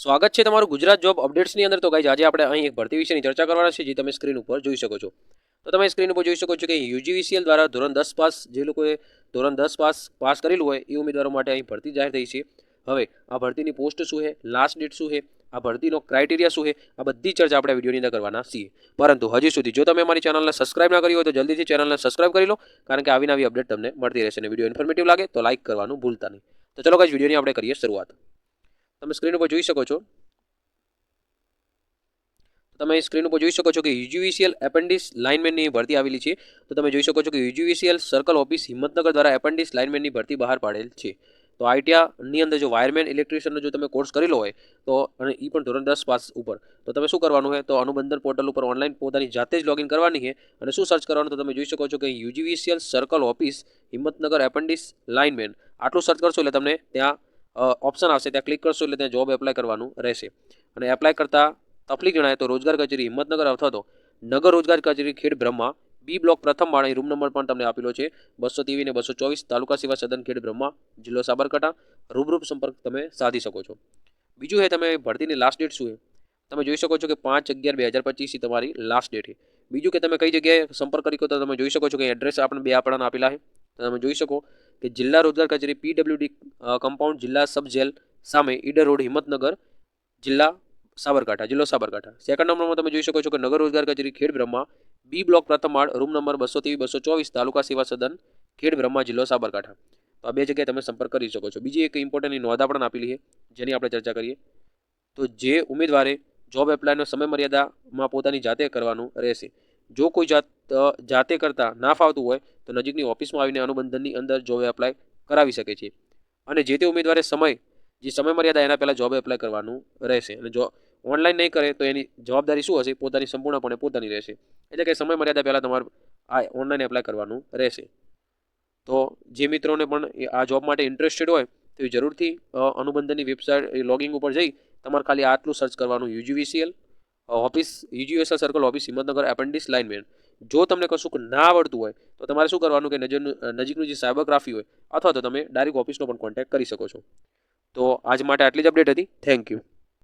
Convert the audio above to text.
સ્વાગત છે તમારું ગુજરાત જોબ અપડેટ્સની અંદર. તો ગાઈઝ આજે આપણે અહીં એક ભરતી વિશેની ચર્ચા કરવાના છે, જે તમે સ્ક્રીન ઉપર જોઈ શકો છો. તો તમે સ્ક્રીન ઉપર જોઈ શકો છો કે યુજીવીસીએલ દ્વારા ધોરણ દસ પાસ જે લોકોએ ધોરણ દસ પાસ પાસ કરેલું હોય, એ ઉમેદવારો માટે અહીં ભરતી જાહેર થઈ છે. હવે, આ ભરતીની પોસ્ટ શું છે લાસ્ટ ડેટ શું છે, આ ભરતીનો ક્રાઇટેરિયા શું છે, આ બધી ચર્ચા આપણે વિડીયોની અંદર કરવાના છીએ. પરંતુ હજી સુધી જો તમે અમારી ચેનલને સબસ્ક્રાઇબ ના કરી હોય, તો જલ્દીથી ચેનલને સબસ્ક્રાઇબ કરી લો, કારણ કે આવી નવી અપડેટ તમને મળતી રહેશે અને વીડિયો ઇન્ફોર્મેટિવ લાગે, તો લાઇક કરવાનું ભૂલતા નહીં. તો ચલો ગાઈઝ વિડીયોની આપણે કરીએ શરૂઆત. તમે સ્ક્રીન ઉપર જોઈ શકો છો. તમે સ્ક્રીન ઉપર જોઈ શકો છો કે યુજીવીસીએલ એપેન્ડિસ લાઇનમેનની ભરતી આવેલી છે. તો તમે જોઈ શકો છો કે યુજીવીસીએલ સર્કલ ઓફિસ હિંમતનગર દ્વારા એપેન્ડિસ લાઇનમેનની ભરતી બહાર પાડેલ છે. તો આઈટીઆની અંદર જો વાયરમેન ઇલેક્ટ્રિશિયનનો જો તમે કોર્સ કરેલો હોય, તો અને એ પણ ધોરણ દસ પાસ ઉપર. તો તમે શું કરવાનું હોય, તો અનુબંધન પોર્ટલ ઉપર ઓનલાઈન પોતાની જાતે જ લોગિન કરવાની છે અને શું સર્ચ કરવાનું, તો તમે જોઈ શકો છો કે UGVCL circle office Himmatnagar apprentice lineman આટલું સર્ચ કરશો એટલે તમને ત્યાં ઓપ્શન આવશે. ત્યાં ક્લિક કરશો એટલે ત્યાં જોબ એપ્લાય કરવાનું રહેશે. અને એપ્લાય કરતાં તકલીફ જણાય તો રોજગાર કચેરી હિંમતનગર અથવા તો નગર રોજગાર કચેરી ખેડ બ્રહ્મા, બી બ્લોક પ્રથમ માળ રૂમ નંબર પણ તમને આપેલો છે. બસો ત્રેવીસ ને બસો ચોવીસ, તાલુકા સેવા સદન ખેડ બ્રહ્મા, જિલ્લો સાબરકાંઠા. રૂબરૂપ સંપર્ક તમે સાધી શકો છો. બીજું છે તમે ભરતીની લાસ્ટ ડેટ શું છે તમે જોઈ શકો છો કે પાંચ અગિયાર બે હજાર પચીસથી તમારી લાસ્ટ ડેટ છે બીજું કે તમે કઈ જગ્યાએ સંપર્ક કરી તો તમે જોઈ શકો છો કે એડ્રેસ આપણે બે આપણાને આપેલા છે તમે જોઈ શકો. કે જિલ્લા રોજગાર કચેરી પીડબ્લ્યુડી કમ્પાઉન્ડ જિલ્લા સબ જેલ સામે ઈડર રોડ, હિંમતનગર જિલ્લા સાબરકાંઠા, જિલ્લો સાબરકાંઠા. સેકન્ડ નંબરમાં તમે જોઈ શકો છો કે નગર રોજગાર કચેરી ખેડ બ્રહ્મા બી બ્લોક પ્રથમ માળ રૂમ નંબર બસો ત્રેવીસ, બસો ચોવીસ, તાલુકા સેવા સદન, ખેડ બ્રહ્મા, જિલ્લો સાબરકાંઠા. તો આ બે જગ્યાએ તમે સંપર્ક કરી શકો છો. બીજી એક ઇમ્પોર્ટન્ટની નોંધા પણ આપેલી છે, જેની આપણે ચર્ચા કરીએ. તો જે ઉમેદવારે જોબ એપ્લાયનો સમય મર્યાદામાં પોતાની જાતે કરવાનું રહેશે. જો કોઈ જાત જાતે કરતાં ના ફાવતું હોય તો નજીકની ઓફિસમાં આવીને અનુબંધનની અંદર જોબ એપ્લાય કરાવી શકે છે. અને જે તે ઉમેદવારે સમય, જે સમય મર્યાદા એના પહેલાં જોબે એપ્લાય કરવાનું રહેશે. અને જો ઓનલાઈન નહીં કરે તો એની જવાબદારી શું હશે? પોતાની સંપૂર્ણપણે પોતાની રહેશે. એટલે કે સમય મર્યાદા પહેલાં તમારે આ ઓનલાઈન એપ્લાય કરવાનું રહેશે. તો જે મિત્રોને પણ આ જોબ માટે ઇન્ટરેસ્ટેડ હોય તો એ જરૂરથી અનુબંધનની વેબસાઇટ લોગિંગ ઉપર જઈ તમારે ખાલી આટલું સર્ચ કરવાનું. UGVCL office UGVSL circle office Himmatnagar apprentice lineman જો તમને કશુંક ના આવડતું હોય, તો તમારે શું કરવાનું કે નજરનું નજીકનું જે સાયબરગ્રાફી હોય, અથવા તો તમે ડાયરેક્ટ ઓફિસનો પણ કોન્ટેક્ટ કરી શકો છો. તો આજ માટે આટલી જ અપડેટ હતી. Thank you